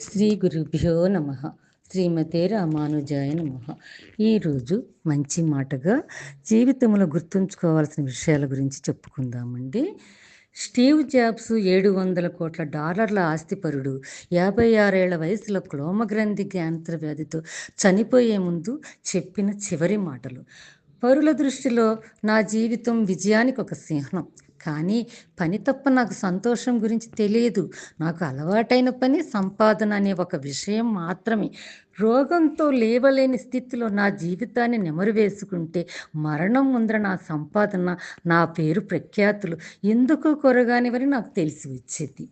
శ్రీ గురుభ్యో నమ. శ్రీమతే రామానుజాయ నమ. ఈరోజు మంచి మాటగా జీవితంలో గుర్తుంచుకోవాల్సిన విషయాల గురించి చెప్పుకుందామండి. స్టీవ్ జాబ్స్ ఏడు వందల కోట్ల డాలర్ల ఆస్తిపరుడు యాభై ఆరేళ్ళ వయసులో క్లోమగ్రంథి క్యాన్సర్ వ్యాధితో చనిపోయే ముందు చెప్పిన చివరి మాటలు. పరుల దృష్టిలో నా జీవితం విజయానికి ఒక సింహం కానీ పని తప్ప నాకు సంతోషం గురించి తెలియదు. నాకు అలవాటైన పని సంపాదన అనే ఒక విషయం మాత్రమే. రోగంతో లేవలేని స్థితిలో నా జీవితాన్ని నెమరు వేసుకుంటే మరణం ముందర నా సంపాదన నా పేరు ప్రఖ్యాతులు ఎందుకు కొరగానివని నాకు తెలిసి వచ్చేది.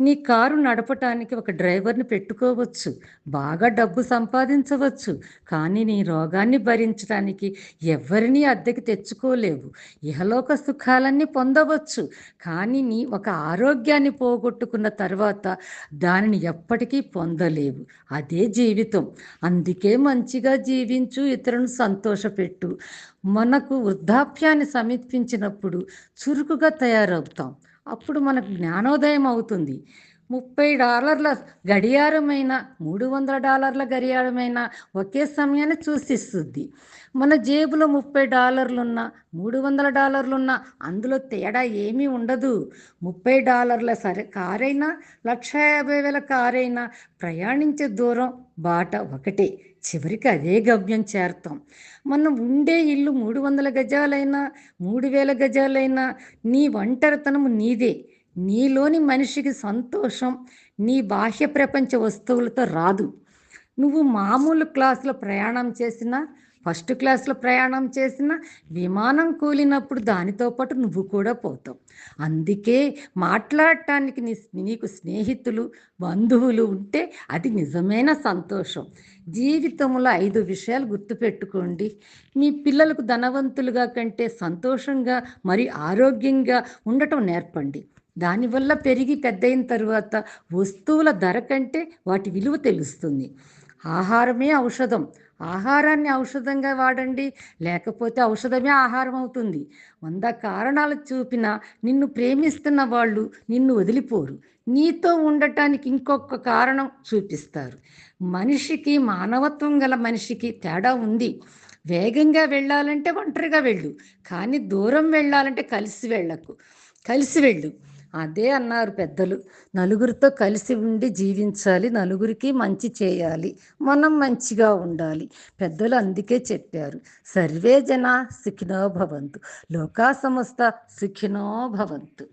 నీ కారు నడపటానికి ఒక డ్రైవర్ని పెట్టుకోవచ్చు. బాగా డబ్బు సంపాదించవచ్చు. కానీ నీ రోగాన్ని భరించడానికి ఎవరిని అద్దెకి తెచ్చుకోలేవు. ఇహలోక సుఖాలన్నీ పొందవచ్చు. కానీ నీ ఒక ఆరోగ్యాన్ని పోగొట్టుకున్న తర్వాత దానిని ఎప్పటికీ పొందలేవు. అదే జీవితం. అందుకే మంచిగా జీవించు ఇతరులను సంతోషపెట్టు. మనకు వృద్ధాప్యాన్ని సమీపించినప్పుడు చురుకుగా తయారవుతాం. అప్పుడు మనకు జ్ఞానోదయం అవుతుంది. ముప్పై డాలర్ల గడియారమైన మూడు వందల డాలర్ల గడియారమైన ఒకే సమయాన్ని సూచిస్తుంది. మన జేబులో ముప్పై డాలర్లున్నా మూడు వందల డాలర్లున్నా అందులో తేడా ఏమీ ఉండదు. ముప్పై డాలర్ల సరే కారైనా లక్ష యాభై వేల కారైనా ప్రయాణించే దూరం బాట ఒకటే. చివరికి అదే గమ్యం చేరుతాం మనం ఉండే ఇల్లు మూడు వందల గజాలైనా మూడు వేల గజాలైనా నీ ఒంటరితనం నీదే. నీలోని మనిషికి సంతోషం నీ బాహ్య ప్రపంచ వస్తువులతో రాదు. నువ్వు మామూలు క్లాసులో ప్రయాణం చేసినా ఫస్ట్ క్లాస్లో ప్రయాణం చేసిన విమానం కూలినప్పుడు దానితో పాటు నువ్వు కూడా పోతావు. అందుకే మాట్లాడటానికి నీ నీకు స్నేహితులు బంధువులు ఉంటే అది నిజమైన సంతోషం. జీవితంలో ఐదు విషయాలు గుర్తుపెట్టుకోండి. మీ పిల్లలకు ధనవంతులుగా కంటే సంతోషంగా మరి ఆరోగ్యంగా ఉండటం నేర్పండి. దానివల్ల పెరిగి పెద్దయిన తరువాత వస్తువుల ధర కంటే వాటి విలువ తెలుస్తుంది. ఆహారమే ఔషధం. ఆహారాన్ని ఔషధంగా వాడండి. లేకపోతే ఔషధమే ఆహారం అవుతుంది. వంద కారణాలు చూపిన నిన్ను ప్రేమిస్తున్న వాళ్ళు నిన్ను వదిలిపోరు. నీతో ఉండటానికి ఇంకొక కారణం చూపిస్తారు. మనిషికి మానవత్వం గల మనిషికి తేడా ఉంది. వేగంగా వెళ్ళాలంటే ఒంటరిగా వెళ్ళు. కానీ దూరం వెళ్ళాలంటే కలిసి వెళ్ళకు. కలిసి వెళ్ళు. అదే అన్నారు పెద్దలు. నలుగురితో కలిసి ఉండి జీవించాలి. నలుగురికి మంచి చేయాలి. మనం మంచిగా ఉండాలి. పెద్దలు అందుకే చెప్పారు. సర్వే జన సుఖినో భవంతు. లోకా సంస్థ సుఖినో భవంతు.